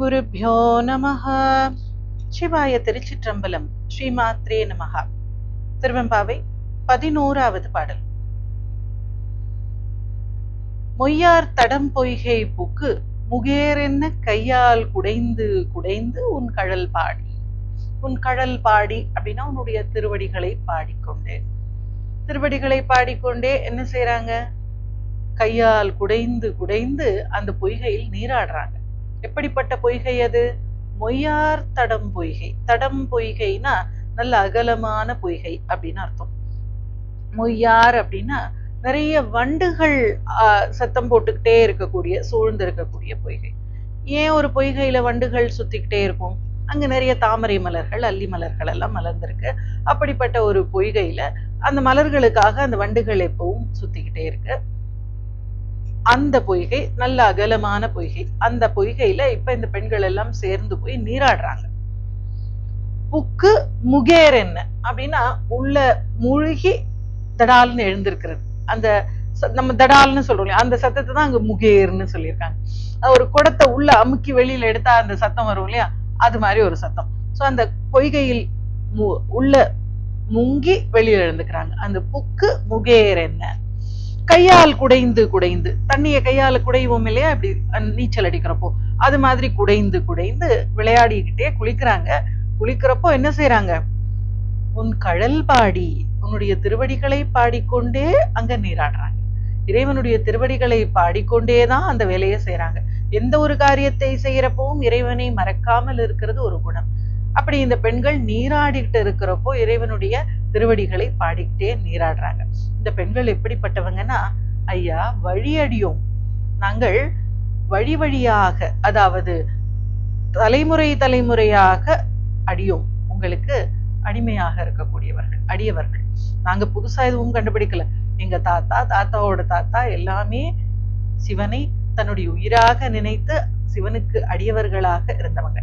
ஓம் ஸ்ரீ நமஹ. சிவாய திருச்சிற்றம்பலம் ஸ்ரீமாத்ரே நமகா திருவெம்பாவை பதினோராவது பாடல். மொய்யார் தடம் பொய்கை புக்கு முகேரென்ன கையால் குடைந்து குடைந்து உன் கழல் பாடி. உன் கழல் பாடி அப்படின்னா உன்னுடைய திருவடிகளை பாடிக்கொண்டே. திருவடிகளை பாடிக்கொண்டே என்ன செய்யறாங்க கையால் குடைந்து குடைந்து அந்த பொய்கையில் நீராடுறாங்க. எப்படிப்பட்ட பொய்கை அது? மொய்யார் தடம் பொய்கை. தடம் பொய்கைனா நல்ல அகலமான பொய்கை அப்படின்னு அர்த்தம். மொய்யார் அப்படின்னா நிறைய வண்டுகள் சத்தம் போட்டுக்கிட்டே இருக்கக்கூடிய சூழ்ந்து இருக்கக்கூடிய பொய்கை. ஏன் ஒரு பொய்கையில வண்டுகள் சுத்திக்கிட்டே இருக்கும்? அங்க நிறைய தாமரை மலர்கள் அல்லி மலர்கள் எல்லாம் மலர்ந்திருக்கு. அப்படிப்பட்ட ஒரு பொய்கையில அந்த மலர்களுக்காக அந்த வண்டுகள் எப்பவும் சுத்திக்கிட்டே இருக்கு. அந்த பொய்கை நல்ல அகலமான பொய்கை அந்த பொய்கையில இப்ப இந்த பெண்கள் எல்லாம் சேர்ந்து போய் நீராடுறாங்க. புக்கு முகேர் என்ன? அப்படின்னா உள்ள முழுகி தடால்னு எழுந்திருக்கிறது. அந்த நம்ம தடால்னு சொல்றோம் இல்லையா, அந்த சத்தத்தை தான் அங்க முகேர்னு சொல்லியிருக்காங்க. ஒரு குடத்தை உள்ள அமுக்கி வெளியில எடுத்தா அந்த சத்தம் வரும் இல்லையா? அது மாதிரி ஒரு சத்தம். சோ அந்த பொய்கையில் மு- உள்ள முங்கி வெளியில எழுந்துக்கிறாங்க. அந்த புக்கு முகேர் என்ன? கையால் குடைந்து குடைந்து. தண்ணியை கையால் குடைவோம் இல்லையா? இப்படி நீச்சல் அடிக்கிறப்போ. அது மாதிரி குடைந்து குடைந்து விளையாடிக்கிட்டே குளிக்கிறாங்க. குளிக்கிறப்போ என்ன செய்யறாங்க உன் கழல் பாடி உன்னுடைய திருவடிகளை பாடிக்கொண்டே அங்க நீராடுறாங்க. இறைவனுடைய திருவடிகளை பாடிக்கொண்டே தான் அந்த வேலையை செய்யறாங்க எந்த ஒரு காரியத்தை செய்யறப்பவும் இறைவனை மறக்காமல் இருக்கிறது ஒரு குணம். அப்படி இந்த பெண்கள் நீராடிக்கிட்டு இருக்கிறப்போ இறைவனுடைய திருவடிகளை பாடிக்கிட்டே நீராடுறாங்க. இந்த பெண்கள் எப்படிப்பட்டவங்கன்னா ஐயா வழியடியோம் நாங்கள் வழி வழியாக அதாவது தலைமுறை தலைமுறையாக அடியோம். உங்களுக்கு அடிமையாக இருக்கக்கூடியவர்கள் அடியவர்கள். நாங்க புதுசா எதுவும் கண்டுபிடிக்கல. எங்க தாத்தா தாத்தாவோட தாத்தா எல்லாமே சிவனை தன்னுடைய உயிராக நினைத்து சிவனுக்கு அடியவர்களாக இருந்தவங்க.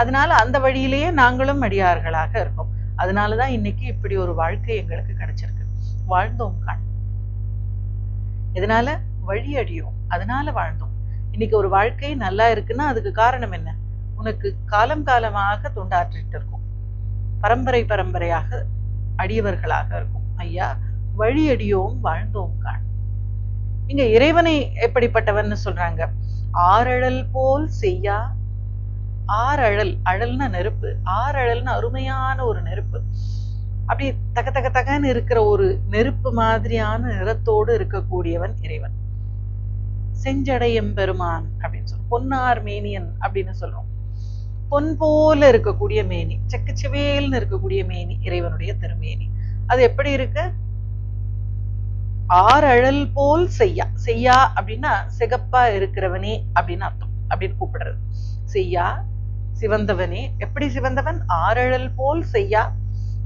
அதனால அந்த வழியிலேயே நாங்களும் அடியார்களாக இருக்கோம். அதனால தான் இன்னைக்கு இப்படி ஒரு வாழ்க்கை எங்களுக்கு கிடைச்சிருக்கு. வாழ்ந்தோம் கண். இதனால வழி அடியோம். அதனால வாழ்ந்தோம். இன்னைக்கு ஒரு வாழ்க்கை நல்லா இருக்குன்னா அதுக்கு காரணம் என்ன? உனக்கு காலம் காலமாக தொண்டாற்றிட்டு இருக்கும். பரம்பரை பரம்பரையாக அடியவர்களாக இருக்கும். ஐயா வழி அடியோம் வாழ்ந்தோம் காண். இங்க இறைவனை எப்படிப்பட்டவன் சொல்றாங்க. ஆறழல் போல் செய்யா ஆறழல் அழல்னா நெருப்பு. ஆறழல்னு அருமையான ஒரு நெருப்பு. அப்படி தக தக தகன்னு இருக்கிற ஒரு நெருப்பு மாதிரியான நிறத்தோடு இருக்கக்கூடியவன் இறைவன். செஞ்சடையம் பெருமான் அப்படின்னு சொல்றோம். பொன்னார் மேனியன் அப்படின்னு சொல்றோம். பொன் போல இருக்கக்கூடிய மேனி செக்கச்சிவேல்னு இருக்கக்கூடிய மேனி இறைவனுடைய திருமேனி. அது எப்படி இருக்கு? ஆறழல் போல் செய்யா. செய்யா அப்படின்னா சிகப்பா இருக்கிறவனே அப்படின்னு அர்த்தம் அப்படின்னு கூப்பிடுறது. செய்யா சிவந்தவனே. எப்படி சிவந்தவன்? ஆறழல் போல் செய்யா.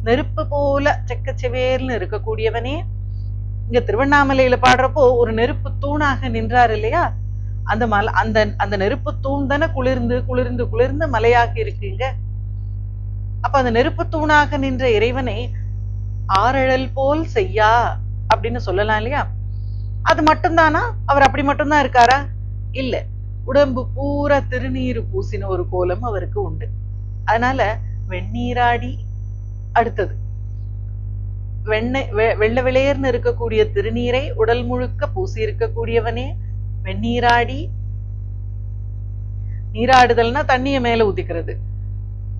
நெருப்பு போல செக்கச்செவேல்னு இருக்கக்கூடியவனே. இங்க திருவண்ணாமலையில பாடுறப்போ ஒரு நெருப்பு தூணாக நின்றார் இல்லையா? அந்த மலை அந்த அந்த நெருப்பு தூண் தானே குளிர்ந்து குளிர்ந்து குளிர்ந்து மலையாக்கி இருக்கீங்க அப்ப அந்த நெருப்பு தூணாக நின்ற இறைவனை ஆரழல் போல் செய்யா அப்படின்னு சொல்லலாம் இல்லையா? அது மட்டும்தானா? அவர் அப்படி மட்டும்தான் இருக்காரா? இல்ல. உடம்பு பூரா திருநீர் பூசின ஒரு கோலம் அவருக்கு உண்டு. அதனால வெந்நீராடி அடுத்தது. வெண்ணெய் வெள்ள விளையர்னு இருக்கக்கூடிய திருநீரை உடல் முழுக்க பூசி இருக்கக்கூடியவனே வெந்நீராடி நீராடுதல்னா தண்ணியை மேல ஊத்திக்கிறது.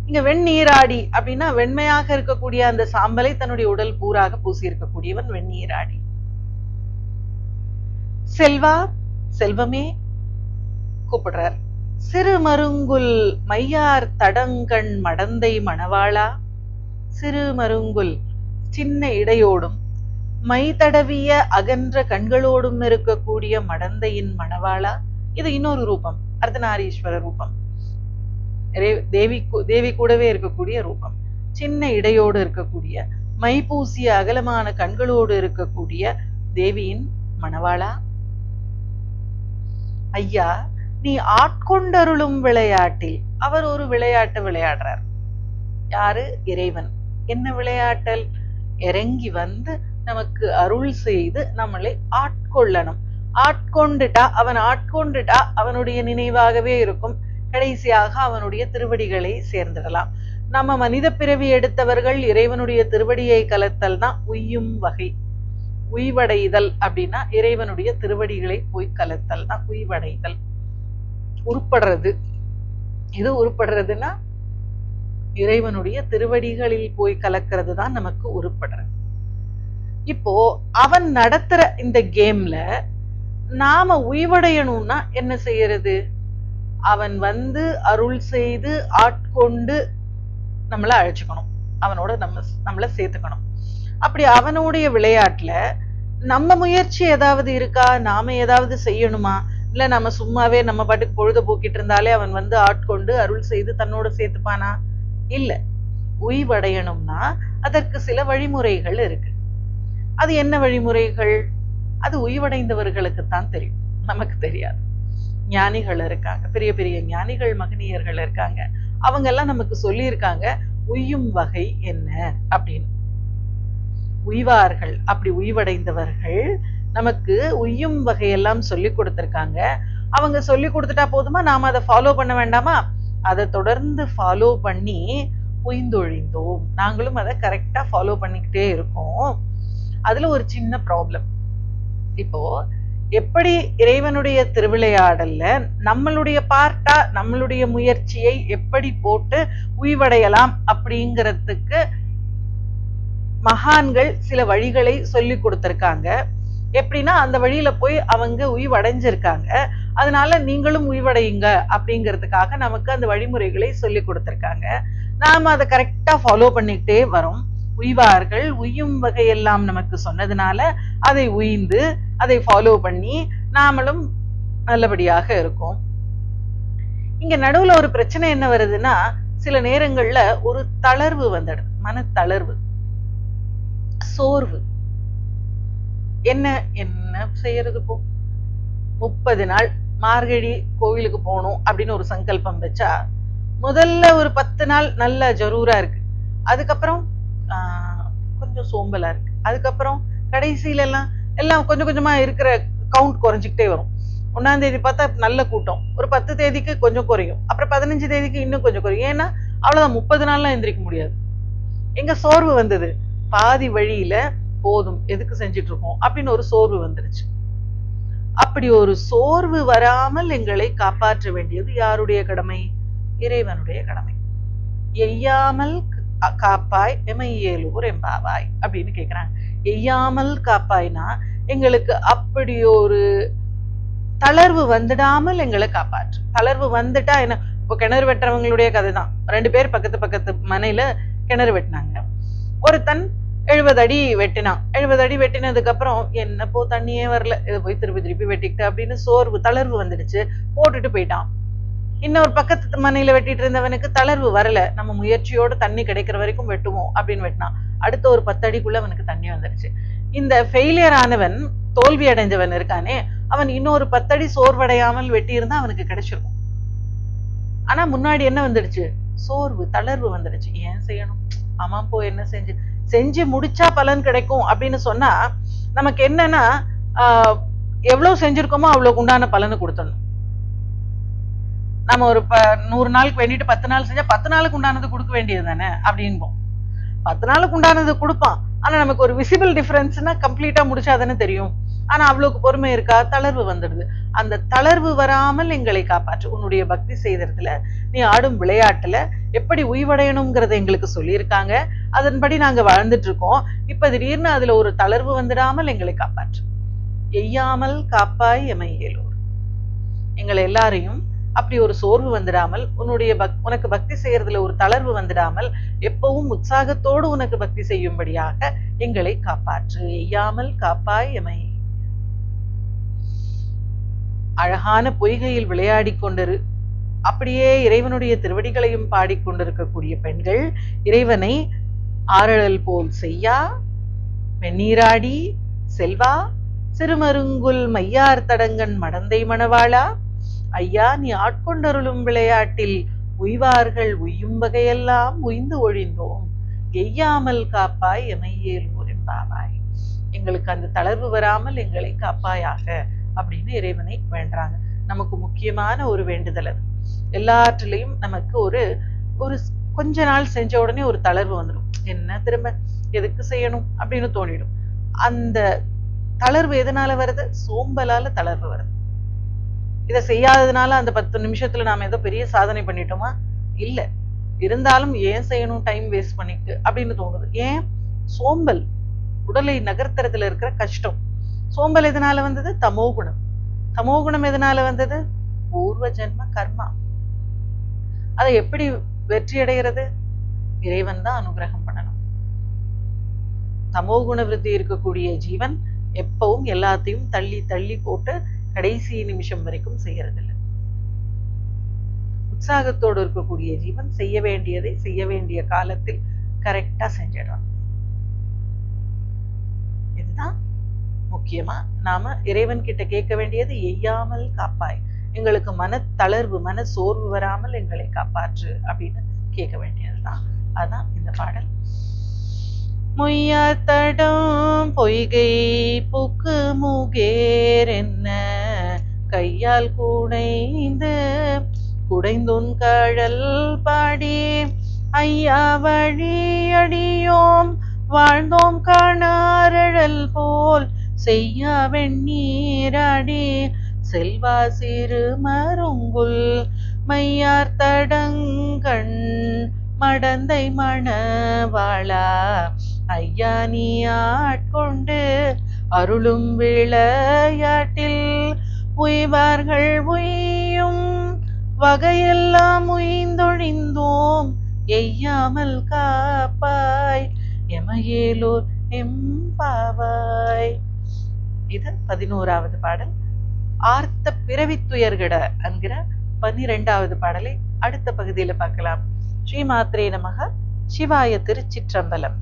இங்க வெந்நீராடி அப்படின்னா வெண்மையாக இருக்கக்கூடிய அந்த சாம்பலை தன்னுடைய உடல் பூராக பூசி இருக்கக்கூடியவன் வெந்நீராடி. செல்வா செல்வமே கூப்பிடுறார். சிறு மருங்குல் மையார் தடங்கண் மடந்தை மணவாளா? சிறு மருங்குல் சின்ன இடையோடும் மை தடவிய அகன்ற கண்களோடும் இருக்கக்கூடிய மடந்தையின் மணவாளா? இது இன்னொரு ரூபம் அர்த்தநாரீஸ்வர ரூபம். தேவி தேவி கூடவே இருக்கக்கூடிய ரூபம். சின்ன இடையோடு இருக்கக்கூடிய மை பூசிய அகலமான கண்களோடு இருக்கக்கூடிய தேவியின் மணவாளா? ஐயா நீ ஆட்கொண்டருளும் விளையாட்டில் அவர் ஒரு விளையாட்டு விளையாடுறார். யாரு? இறைவன். என்ன விளையாட்டல்? இறங்கி வந்து நமக்கு அருள் செய்து நம்மளை ஆட்கொள்ளணும். ஆட்கொண்டுட்டா அவன் ஆட்கொண்டுட்டா அவனுடைய நினைவாகவே இருக்கும். கடைசியாக அவனுடைய திருவடிகளை சேர்ந்துடலாம். நம்ம மனித பிறவி எடுத்தவர்கள் இறைவனுடைய திருவடியை கலத்தல் தான் உய்யும் வகை. உய்வடைதல் அப்படின்னா இறைவனுடைய திருவடிகளை போய் கலத்தல் தான் உய்வடைதல். உருப்படுறது. இது உருப்படுறதுன்னா இறைவனுடைய திருவடிகளில் போய் கலக்கிறது தான் நமக்கு உருப்படுறது. இப்போ அவன் நடத்துற இந்த கேம்ல நாம உய்வடையணும்னா என்ன செய்யறது? அவன் வந்து அருள் செய்து ஆட்கொண்டு நம்மள அழைச்சுக்கணும். அவனோட நம்ம நம்மள சேர்த்துக்கணும். அப்படி அவனுடைய விளையாட்டுல நம்ம முயற்சி ஏதாவது இருக்கா? நாம ஏதாவது செய்யணுமா? இல்ல நம்ம சும்மாவே நம்ம பாட்டுக்கு பொழுத போக்கிட்டு இருந்தாலே அவன் வந்து ஆட்கொண்டு அருள் செய்து தன்னோட சேர்த்துப்பானா? இல்ல. உய்வடையணும்னா அதற்கு சில வழிமுறைகள் இருக்கு. அது என்ன வழிமுறைகள்? அது உய்வடைந்தவர்களுக்குத்தான் தெரியும். நமக்கு தெரியாது. ஞானிகள் இருக்காங்க. பெரிய பெரிய ஞானிகள் மகனியர்கள் இருக்காங்க. அவங்க எல்லாம் நமக்கு சொல்லியிருக்காங்க உய்யும் வகை என்ன? அப்படின்னு. உய்வார்கள். அப்படி உய்வடைந்தவர்கள் நமக்கு உய்யும் வகையெல்லாம் சொல்லி கொடுத்துருக்காங்க. அவங்க சொல்லி கொடுத்துட்டா போதுமா? நாம அதை ஃபாலோ பண்ண வேண்டாமா? அதை தொடர்ந்து ஃபாலோ பண்ணி உய்ந்தொழிந்தோம். நாங்களும் அதை கரெக்டா ஃபாலோ பண்ணிக்கிட்டே இருக்கோம். அதுல ஒரு சின்ன ப்ராப்ளம் இப்போ எப்படி இறைவனுடைய திருவிளையாடல்ல நம்மளுடைய பார்ட்டா நம்மளுடைய முயற்சியை எப்படி போட்டு உய்வடையலாம் அப்படிங்கிறதுக்கு மகான்கள் சில வழிகளை சொல்லி கொடுத்திருக்காங்க. எப்படின்னா அந்த வழியில போய் அவங்க உய்வடைஞ்சிருக்காங்க. அதனால நீங்களும் உய்வடையுங்க அப்படிங்கிறதுக்காக நமக்கு அந்த வழிமுறைகளை சொல்லி கொடுத்துருக்காங்க. நாம அதை கரெக்டா ஃபாலோ பண்ணிக்கிட்டே வரோம். உய்வார்கள் உய்யும் வகையெல்லாம் நமக்கு சொன்னதுனால அதை உய்ந்து அதை ஃபாலோ பண்ணி நாமளும் நல்லபடியாக இருக்கோம். இங்க நடுவுல ஒரு பிரச்சனை என்ன வருதுன்னா சில நேரங்கள்ல ஒரு தளர்வு வந்துடுது தளர்வு சோர்வு. என்ன என்ன செய்யறது போ முப்பது நாள் மார்கழி கோவிலுக்கு போகணும் அப்படின்னு ஒரு சங்கல்பம் வச்சா முதல்ல ஒரு பத்து நாள் நல்ல ஜரூரா இருக்கு. அதுக்கப்புறம் ஆஹ், கொஞ்சம் சோம்பலா இருக்கு. அதுக்கப்புறம் கடைசியில எல்லாம் எல்லாம் கொஞ்சம் கொஞ்சமா இருக்கிற கவுண்ட் குறைஞ்சிக்கிட்டே வரும். ஒன்னாம் தேதி பார்த்தா நல்ல கூட்டம். ஒரு பத்து தேதிக்கு கொஞ்சம் குறையும். அப்புறம் பதினஞ்சு தேதிக்கு இன்னும் கொஞ்சம் குறையும். ஏன்னா அவ்வளவுதான் முப்பது நாள்லாம் எந்திரிக்க முடியாது. எங்க சோர்வு வந்தது? பாதி வழியில போதும் எதுக்கு செஞ்சிட்டு இருக்கோம் அப்படின்னு ஒரு சோர்வு வந்துருச்சு. அப்படி ஒரு சோர்வு வராமல் எங்களை காப்பாற்ற வேண்டியது யாருடைய கடமை? இறைவனுடைய கடமை. எய்யாமல் காப்பாய் எமையேலூர் எம்பாவாய் அப்படின்னு கேட்குறாங்க எய்யாமல் காப்பாய்னா எங்களுக்கு அப்படி ஒரு தளர்வு வந்துடாமல் எங்களை காப்பாற்று. தளர்வு வந்துட்டா என்ன? இப்போ கிணறு வெட்டுறவங்களுடைய கதை தான் ரெண்டு பேர் பக்கத்து பக்கத்து மனையில கிணறு வெட்டினாங்க. ஒருத்தன் எழுபது அடி வெட்டினான் எழுபது அடி வெட்டினதுக்கு அப்புறம் என்ன போ தண்ணியே வரல. இதை போய் திருப்பி திருப்பி வெட்டிக்கிட்டு அப்படின்னு சோர்வு தளர்வு வந்துடுச்சு. போட்டுட்டு போயிட்டான். இன்னொரு பக்கத்து மனையில வெட்டிட்டு இருந்தவனுக்கு தளர்வு வரல. நம்ம முயற்சியோட தண்ணி கிடைக்கிற வரைக்கும் வெட்டுவோம் அப்படின்னு வெட்டினான். அடுத்த ஒரு பத்து அடிக்குள்ள அவனுக்கு தண்ணி வந்துடுச்சு இந்த ஃபெயிலியர் ஆனவன் தோல்வி அடைஞ்சவன் இருக்கானே அவன் இன்னொரு பத்தடி சோர்வடையாமல் வெட்டியிருந்தா அவனுக்கு கிடைச்சிருக்கும். ஆனா முன்னாடி என்ன வந்துடுச்சு? சோர்வு தளர்வு வந்துடுச்சு. ஏன் செய்யணும்? ஆமா போ என்ன செஞ்சு? செஞ்சு முடிச்சா பலன் கிடைக்கும் அப்படின்னு சொன்னா நமக்கு என்னன்னா ஆஹ் எவ்வளவு செஞ்சிருக்கோமோ அவ்வளவுக்கு உண்டான பலனை கொடுத்துடணும். நம்ம ஒரு ப நூறு நாளுக்கு வேண்டிட்டு பத்து நாள் செஞ்சா பத்து நாளுக்கு உண்டானது கொடுக்க வேண்டியது தானே அப்படின்போம். பத்து நாளுக்கு உண்டானது கொடுப்பான் ஆனா நமக்கு ஒரு விசிபிள் டிஃபரன்ஸ்னா கம்ப்ளீட்டா முடிச்சாதானே தெரியும். ஆனா அவ்வளவுக்கு பொறுமை இருக்கா? தளர்வு வந்துடுது. அந்த தளர்வு வராமல் எங்களை காப்பாற்று. உன்னுடைய பக்தி செய்தறதுல நீ ஆடும் விளையாட்டுல எப்படி உய்வடையணுங்கிறத எங்களுக்கு சொல்லியிருக்காங்க. அதன்படி நாங்க வாழ்ந்துட்டு இருக்கோம் இப்ப திடீர்னு அதுல ஒரு தளர்வு வந்துடாமல் எங்களை காப்பாற்று. எய்யாமல் காப்பாய் எமையேலோர் எங்களை எல்லாரையும் அப்படி ஒரு சோர்வு வந்துடாமல் உன்னுடைய பக் உனக்கு பக்தி செய்யறதுல ஒரு தளர்வு வந்துடாமல் எப்பவும் உற்சாகத்தோடு உனக்கு பக்தி செய்யும்படியாக எங்களை காப்பாற்று. எய்யாமல் காப்பாய் எமை அழகான பொய்கையில் விளையாடிக் கொண்டிரு அப்படியே இறைவனுடைய திருவடிகளையும் பாடிக்கொண்டிருக்கக்கூடிய பெண்கள் இறைவனை ஆரழல் போல் செய்யா வெண்ணீராடி செல்வா சிறுமருங்குல் மையார் தடங்கன் மடந்தை மணவாளா. ஐயா நீ ஆட்கொண்டருளும் விளையாட்டில் உய்வார்கள் உய்யும் வகையெல்லாம் உய்ந்து ஒழிந்தோம். எய்யாமல் காப்பாய் எமையேல் என்பாவாய் எங்களுக்கு அந்த தளர்வு வராமல் எங்களை காப்பாயாக அப்படின்னு இறைவனை வேண்டாங்க. நமக்கு முக்கியமான ஒரு வேண்டுதல் அது. எல்லாற்றிலையும் நமக்கு ஒரு ஒரு கொஞ்ச நாள் செஞ்ச உடனே ஒரு தளர்வு வந்துடும் என்ன திரும்ப எதுக்கு செய்யணும்? அப்படின்னு தோணிடும். அந்த தளர்வு எதனால வருது? சோம்பலால தளர்வு வருது. இதை செய்யாததுனால அந்த பத்து நிமிஷத்துல நாம ஏதோ பெரிய சாதனை பண்ணிட்டோமா? இல்ல. இருந்தாலும் ஏன் செய்யணும்? டைம் வேஸ்ட் பண்ணிட்டு அப்படின்னு தோணுது. ஏன்? சோம்பல். உடலை நகர்த்துறதுல இருக்கிற கஷ்டம். சோம்பல் எதனால வந்தது? தமோ குணம். தமோ குணம் எதனால வந்தது? பூர்வ ஜென்ம கர்மா. அதை எப்படி வெற்றி அடைகிறது இறைவன் தான் அனுகிரகம். தமோ குண விருத்தி இருக்கக்கூடிய ஜீவன் எப்பவும் எல்லாத்தையும் தள்ளி தள்ளி போட்டு கடைசி நிமிஷம் வரைக்கும் செய்யறதில்லை. உற்சாகத்தோடு இருக்கக்கூடிய ஜீவன் செய்ய வேண்டியதை செய்ய வேண்டிய காலத்தில் கரெக்டா செஞ்சிடறான் இதுதான் முக்கியமா. நாம இறைவன் கிட்ட கேட்க வேண்டியது எய்யாமல் காப்பாய். எங்களுக்கு மன தளர்வு மன சோர்வு வராமல் எங்களை காப்பாற்று அப்படின்னு கேட்க வேண்டியதுதான். அதான் இந்த பாடல். மொய்யாத்தடம் பொய்கை புக்கு முகேர் என்ன? கையால் குடைந்து குடைந்துன் கழல் பாடி ஐயா வழியடியோம் வாழ்ந்தோம் காணாரழல் போல் செய்யா வெண்ணீராடி செல்வா சிறு மருங்குல் மையார் தடங்கண் மடந்தை மணவாளா ஐயா நீ ஆட்கொண்டு அருளும் விளையாட்டில் உய்வார்கள் உய்யும் வகையெல்லாம் உய்ந்தொழிந்தோம். எய்யாமல் காப்பாய் எமையேலோர் எம்பாவாய். இது பதினோராவது பாடல். ஆர்த்த பிறவித்துயர்கிட என்கிற பன்னிரெண்டாவது பாடலை அடுத்த பகுதியில பார்க்கலாம். ஸ்ரீமாத்ரே நமக. சிவாய திருச்சிற்றம்பலம்.